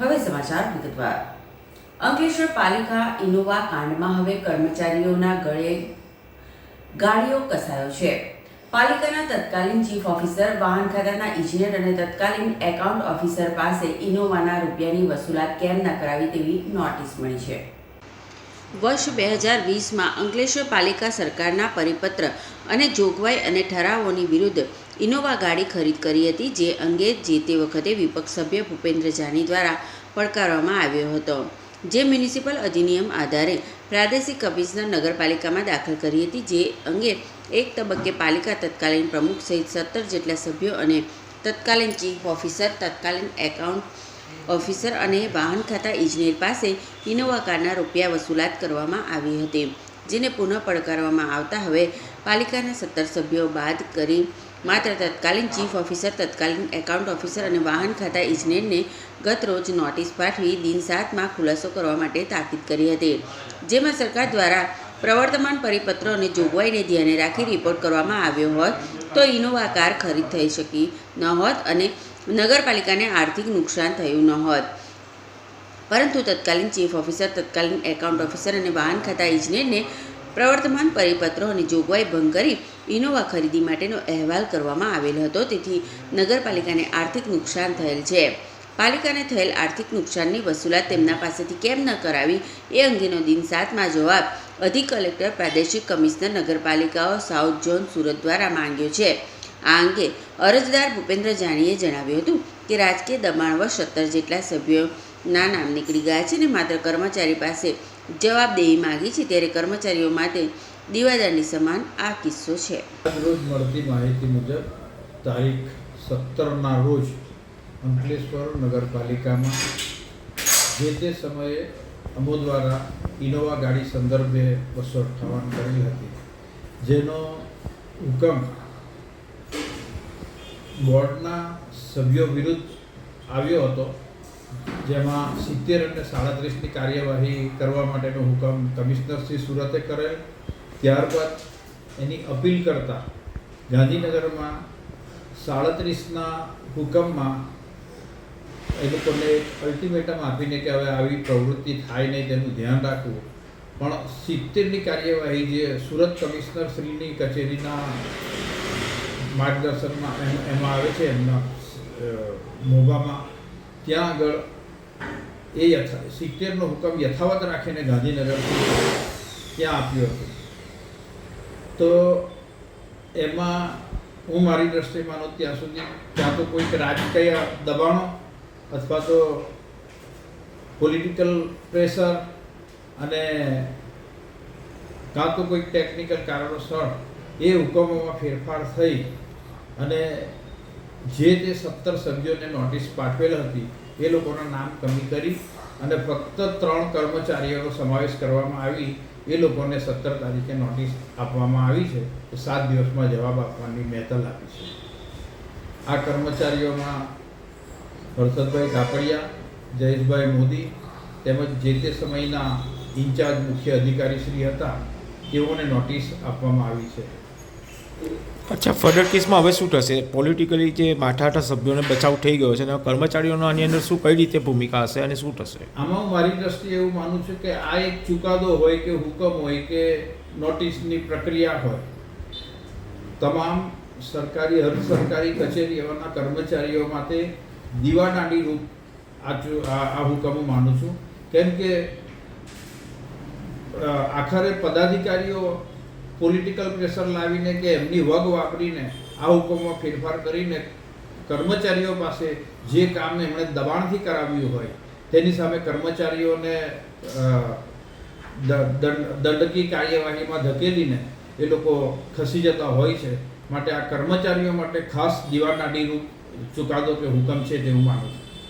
હવે સમાચાર વિગતવાર. અંકલેશ્વર પાલિકા ઇનોવા કાંડમાં હવે કર્મચારીઓના ગળે ગાડીઓ કસાયો છે. પાલિકાના તત્કાલીન ચીફ ઓફિસર, વાહન ખાતાના ઇજનેર અને તત્કાલીન એકાઉન્ટ ઓફિસર પાસે ઇનોવાના રૂપિયાની વસૂલાત કેમ ન કરાવી તેવી નોટિસ મળી છે. વર્ષ બે હજાર વીસમાં અંકલેશ્વર પાલિકા સરકારના પરિપત્ર અને જોગવાઈ અને ઠરાવોની વિરુદ્ધ ઇનોવા ગાડી ખરીદ કરી હતી, જે અંગે જે તે વખતે વિપક્ષ સભ્ય ભૂપેન્દ્ર જાની દ્વારા પડકારવામાં આવ્યો હતો. જે મ્યુનિસિપલ અધિનિયમ આધારે પ્રાદેશિક કમિશનર નગરપાલિકામાં દાખલ કરી હતી, જે અંગે એક તબક્કે પાલિકા તત્કાલીન પ્રમુખ સહિત સત્તર જેટલા સભ્યો અને તત્કાલીન ચીફ ઓફિસર, તત્કાલીન એકાઉન્ટ ઓફિસર અને વાહન ખાતા ઇજનેર પાસે ઇનોવા કારના રૂપિયા વસૂલાત કરવામાં આવી હતી, જેને પુનઃ પડકારવામાં આવતા હવે પાલિકાના સત્તર સભ્યો બાદ કરી માત્ર તત્કાલીન ચીફ ઓફિસર, તત્કાલીન એકાઉન્ટ ઓફિસર અને વાહન ખાતા ઇજનેરને ગત રોજ નોટિસ પાઠવી દિન સાતમાં ખુલાસો કરવા માટે તાકીદ કરી હતી, જેમાં સરકાર દ્વારા પ્રવર્તમાન પરિપત્રો અને જોગવાઈને ધ્યાને રાખી રિપોર્ટ કરવામાં આવ્યો હોત તો ઇનોવા કાર ખરીદ થઈ શકી ન હોત અને નગરપાલિકાને આર્થિક નુકસાન થયું ન હોત. પરંતુ તત્કાલીન ચીફ ઓફિસર, તત્કાલીન એકાઉન્ટ ઓફિસર અને વાહન ખાતા ઇજનેરને પ્રવર્તમાન પરિપત્રો અને જોગવાઈ ભંગ કરી ઇનોવા ખરીદી માટેનો અહેવાલ કરવામાં આવેલ હતો. તેથી નગરપાલિકાને આર્થિક નુકસાન થયેલ છે. પાલિકાને થયેલ આર્થિક નુકસાનની વસૂલાત તેમના પાસેથી કેમ ન કરાવી એ અંગેનો દિન સાતમાં જવાબ અધિક કલેક્ટર, પ્રાદેશિક કમિશનર, નગરપાલિકાઓ સાઉથ ઝોન સુરત દ્વારા માંગ્યો છે. આ અંગે અરજદાર ભૂપેન્દ્ર જાનીએ જણાવ્યું હતું કે રાજકીય દબાણવશ સત્તર જેટલા સભ્યોના નામ નીકળી ગયા છે અને માત્ર કર્મચારી પાસે જવાબદેહી માગી છે ત્યારે કર્મચારીઓ માટે દીવાદારની સમાન આ કિસ્સો છે. રોજ મળતી માહિતી મુજબ તારીખ સત્તરના રોજ અંકલેશ્વર નગરપાલિકામાં જે તે સમયે અમો દ્વારા ઇનોવા ગાડી સંદર્ભે બસો અઠાવન કરી હતી, જેનો હુકમ બોર્ડના સભ્યો વિરુદ્ધ આવ્યો હતો, જેમાં સિત્તેર અને સાડત્રીસની કાર્યવાહી કરવા માટેનો હુકમ કમિશનર શ્રી સુરતે કરેલ. ત્યારબાદ એની અપીલ કરતા ગાંધીનગરમાં સાડત્રીસના હુકમમાં એ લોકોને એક અલ્ટિમેટમ આપીને કે હવે આવી પ્રવૃત્તિ થાય નહીં તેનું ધ્યાન રાખવું. પણ સિત્તેરની કાર્યવાહી જે સુરત કમિશનર શ્રીની કચેરીના માર્ગદર્શનમાં એમ- એમાં આવે છે, એમના મોભામાં. ત્યાં આગળ એ યથા, સિત્તેરનો હુકમ યથાવત રાખીને ગાંધીનગરથી ત્યાં આપ્યો હતો. તો એમાં હું મારી દ્રષ્ટિએ માનું ત્યાં સુધી ત્યાં તો કોઈક રાજકીય દબાણો અથવા તો પોલિટિકલ પ્રેશર અને કાં તો કોઈક ટેકનિકલ કારણોસર એ હુકમોમાં ફેરફાર થઈ અને જે તે સત્તર સભ્યોને નોટિસ પાઠવેલ હતી, એ લોકોના નામ કમી કરી અને ફક્ત ત્રણ કર્મચારીઓનો સમાવેશ કરવામાં આવી. એ લોકોને સત્તર તારીખે નોટિસ આપવામાં આવી છે. સાત દિવસમાં જવાબ આપવાની મહેતલ આપી છે. આ કર્મચારીઓમાં હર્ષદભાઈ કાપડિયા જયેશભાઈ મોદી તેમજ જે તે સમયના ઇન્ચાર્જ મુખ્ય અધિકારી શ્રી હતા, તેઓને નોટિસ આપવામાં આવી છે. અચ્છા ફર્ધર કેસમાં હવે શું થશે? પોલિટિકલી જે માઠાઠા સભ્યોને બચાવ થઈ ગયો છે અને કર્મચારીઓનો આની અંદર શું કઈ રીતે ભૂમિકા હશે અને શું થશે? આમાં હું મારી દ્રષ્ટિએ એવું માનું છું કે આ એક ચુકાદો હોય કે હુકમ હોય કે નોટિસની પ્રક્રિયા હોય, તમામ સરકારી, હર સરકારી કચેરીઓના કર્મચારીઓ માટે દીવાદાંડી રૂપ આ આ હુકમ હું માનું છું. કેમ કે આખરે પદાધિકારીઓ પોલિટિકલ પ્રેશર લાવીને કે એમની વગ વાપરીને આ હુકમમાં ફેરફાર કરીને કર્મચારીઓ પાસે જે કામ એમણે દબાણથી કરાવ્યું હોય તેની સામે કર્મચારીઓને અ, દ- દંડ- દંડકીય કાર્યવાહીમાં ધકેલીને એ લોકો ખસી જતા હોય છે. માટે આ કર્મચારીઓ માટે ખાસ દીવાનાડીનું ચુકાદો કે હુકમ છે તેવું માનું છું.